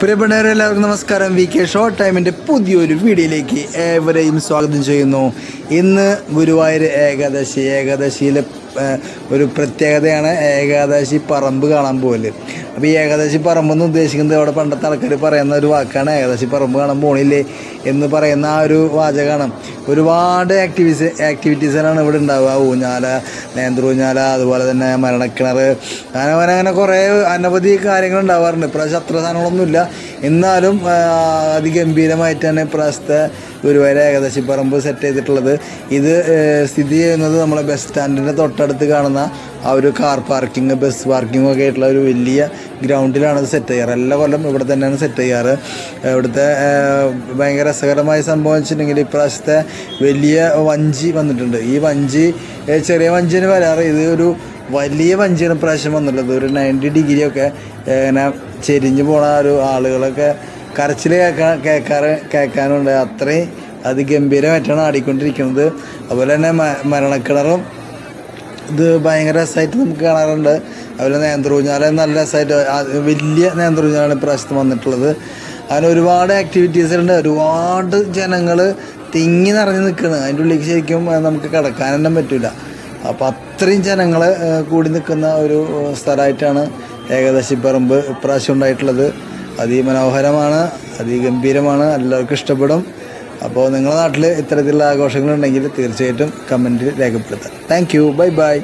പ്രിയപ്പെട്ടവരെ എല്ലാവർക്കും നമസ്കാരം. വി കെ ഷോർട്ട് ടൈമിന്റെ പുതിയൊരു വീഡിയോയിലേക്ക് ഏവരെയും സ്വാഗതം ചെയ്യുന്നു. ഇന്ന് ഗുരുവായൂർ ഏകാദശി. ഏകാദശിയിലെ ഒരു പ്രത്യേകതയാണ് ഏകാദശി പറമ്പ് കാണാൻ പോകൽ അപ്പോൾ ഈ ഏകദേശം പറമ്പ് എന്ന് ഉദ്ദേശിക്കുന്നത് അവിടെ പണ്ടത്തെ ആൾക്കാർ പറയുന്ന ഒരു വാക്കാണ്. ഏകദേശം പറമ്പ് കാണാൻ പോണില്ലേ എന്ന് പറയുന്ന ആ ഒരു വാചകമാണ് ഒരുപാട് ആക്ടിവിസ് ആക്ടിവിറ്റീസാണ് ഇവിടെ ഉണ്ടാവുക. ഊഞ്ഞാല നേന്ത്രൂഞ്ഞാല അതുപോലെ തന്നെ മരണക്കിണർ അങ്ങനെ അങ്ങനെ അങ്ങനെ കുറേ അനവധി കാര്യങ്ങൾ ഉണ്ടാവാറുണ്ട്. ഇപ്രാവശ്യം അത്ര സാധനങ്ങളൊന്നുമില്ല. എന്നാലും അതിഗംഭീരമായിട്ട് തന്നെ ഇപ്രാവശ്യത്തെ ഗുരുവായൂർ ഏകദേശം പറമ്പ് സെറ്റ് ചെയ്തിട്ടുള്ളത്. ഇത് സ്ഥിതി ചെയ്യുന്നത് നമ്മളെ ബസ് സ്റ്റാൻഡിന്റെ തൊട്ടടുത്ത് കാണുന്ന ആ ഒരു കാർ പാർക്കിംഗ് ബസ് പാർക്കിംഗ് ഒക്കെ ആയിട്ടുള്ള ഒരു വലിയ ഗ്രൗണ്ടിലാണ് ഇത് സെറ്റ് ചെയ്യാറ്. എല്ലാ കൊല്ലം ഇവിടെ തന്നെയാണ് സെറ്റ് ചെയ്യാറ്. ഇവിടുത്തെ ഭയങ്കര രസകരമായ സംഭവം വെച്ചിട്ടുണ്ടെങ്കിൽ ഇപ്രാവശ്യത്തെ വലിയ വഞ്ചി വന്നിട്ടുണ്ട്. ഈ വഞ്ചി ചെറിയ വഞ്ചിന് വരാറ്. ഇത് ഒരു വലിയ വഞ്ചിയാണ് ഇപ്രാവശ്യം വന്നിട്ടുള്ളത്. ഒരു നയന്റി ഡിഗ്രി ഒക്കെ ഇങ്ങനെ ചെരിഞ്ഞു പോണ ഒരു ആളുകളൊക്കെ കരച്ചിൽ കേൾക്കാൻ കേൾക്കാറ് കേൾക്കാനുണ്ട്. അത്രയും അതിഗംഭീരമായിട്ടാണ് ആടിക്കൊണ്ടിരിക്കുന്നത്. അതുപോലെ തന്നെ മരണക്കിണറും ഇത് ഭയങ്കര രസമായിട്ട് നമുക്ക് കാണാറുണ്ട്. അതുപോലെ നേന്ത്രൂഞ്ഞാലും നല്ല രസമായിട്ട് വലിയ നേന്ത്രൂഞ്ഞാലാണ് ഇപ്രാവശ്യത്ത് വന്നിട്ടുള്ളത്. അങ്ങനെ ഒരുപാട് ആക്ടിവിറ്റീസ് ഉണ്ട്. ഒരുപാട് ജനങ്ങൾ തിങ്ങി നിറഞ്ഞ് നിൽക്കുകയാണ് അതിന്റെ ഉള്ളിലേക്ക് ശരിക്കും നമുക്ക് കിടക്കാൻ പറ്റില്ല അപ്പോൾ അത്രയും ജനങ്ങൾ കൂടി നിൽക്കുന്ന ഒരു സ്ഥലമായിട്ടാണ് ഏകദേശം പറമ്പ് ഇപ്രാവശ്യം ഉണ്ടായിട്ടുള്ളത്. അതിമനോഹരമാണ് അതിഗംഭീരമാണ് എല്ലാവർക്കും ഇഷ്ടപ്പെടും. അപ്പോൾ നിങ്ങളുടെ നാട്ടിൽ ഇത്തരത്തിലുള്ള ആഘോഷങ്ങളുണ്ടെങ്കിൽ തീർച്ചയായിട്ടും കമന്റിൽ രേഖപ്പെടുത്താം താങ്ക് യു ബൈ ബൈ